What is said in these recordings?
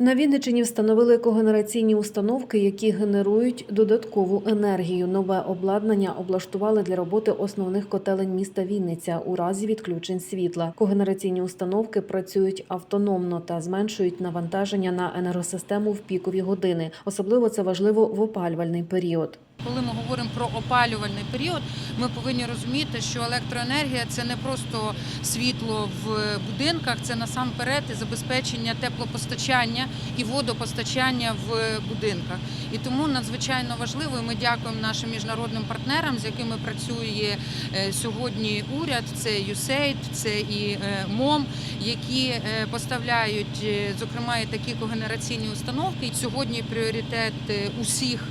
На Вінниччині встановили когенераційні установки, які генерують додаткову енергію. Нове обладнання облаштували для роботи основних котелень міста Вінниця у разі відключень світла. Когенераційні установки працюють автономно та зменшують навантаження на енергосистему в пікові години. Особливо це важливо в опалювальний період. Коли ми говоримо про опалювальний період, ми повинні розуміти, що електроенергія це не просто світло в будинках, це насамперед і забезпечення теплопостачання і водопостачання в будинках. І тому надзвичайно важливо, і ми дякуємо нашим міжнародним партнерам, з якими працює е, сьогодні уряд, це USAID, це і е, МОМ, які е, поставляють, зокрема, і такі когенераційні установки. І Сьогодні пріоритет усіх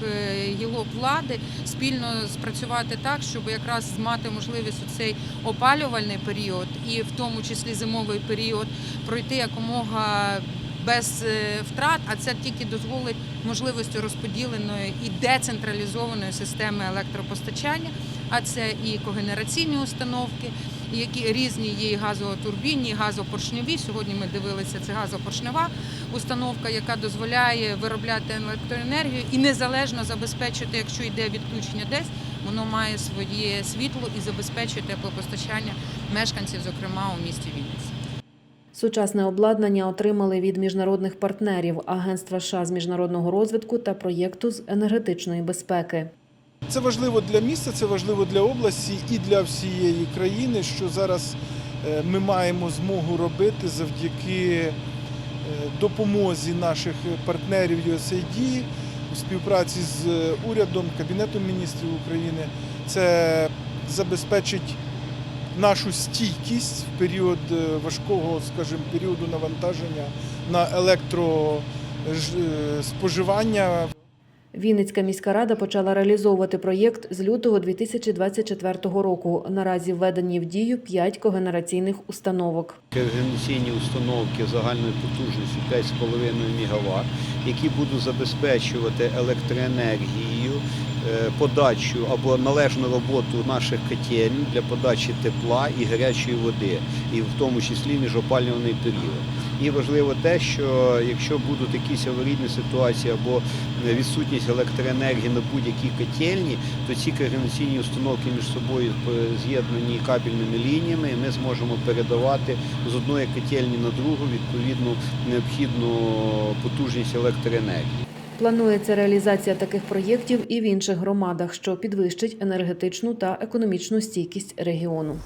гілок влади спільно спрацювати так, щоб якраз мати можливість у цей опалювальний період, і в тому числі зимовий період, пройти якомога. Без е, втрат, а це тільки дозволить можливості розподіленої і децентралізованої системи електропостачання. А це і когенераційні установки, які різні є газотурбінні, і газопоршневі. Сьогодні ми дивилися, це газопоршнева установка, яка дозволяє виробляти електроенергію і незалежно забезпечити, якщо йде відключення десь, воно має своє світло і забезпечує теплопостачання мешканців, зокрема у місті Вінниці. Сучасне обладнання отримали від міжнародних партнерів Агентства США з міжнародного розвитку та проєкту з енергетичної безпеки. Це важливо для міста, це важливо для області і для всієї країни, що зараз е, ми маємо змогу робити завдяки е, допомозі наших партнерів USAID у співпраці з е, урядом, Кабінетом міністрів України. Це забезпечить нашу стійкість в період важкого, скажімо, періоду навантаження на електроспоживання. Вінницька міська рада почала реалізовувати проєкт з лютого 2024 року. Наразі введені в дію п'ять когенераційних установок. Генераційні установки загальною потужністю 5,5 МВт, які будуть забезпечувати електроенергією, подачу або належну роботу наших котельень для подачі тепла і гарячої води, і в тому числі міжопалювальний період. І важливо те, що якщо будуть якісь аварійні ситуації або відсутність електроенергії на будь-якій котельні, то ці координаційні установки між собою е, з'єднані кабельними лініями, і ми зможемо передавати з одної котельні на другу відповідну необхідну потужність електроенергії. Планується реалізація таких проєктів і в інших громадах, що підвищить енергетичну та економічну стійкість регіону.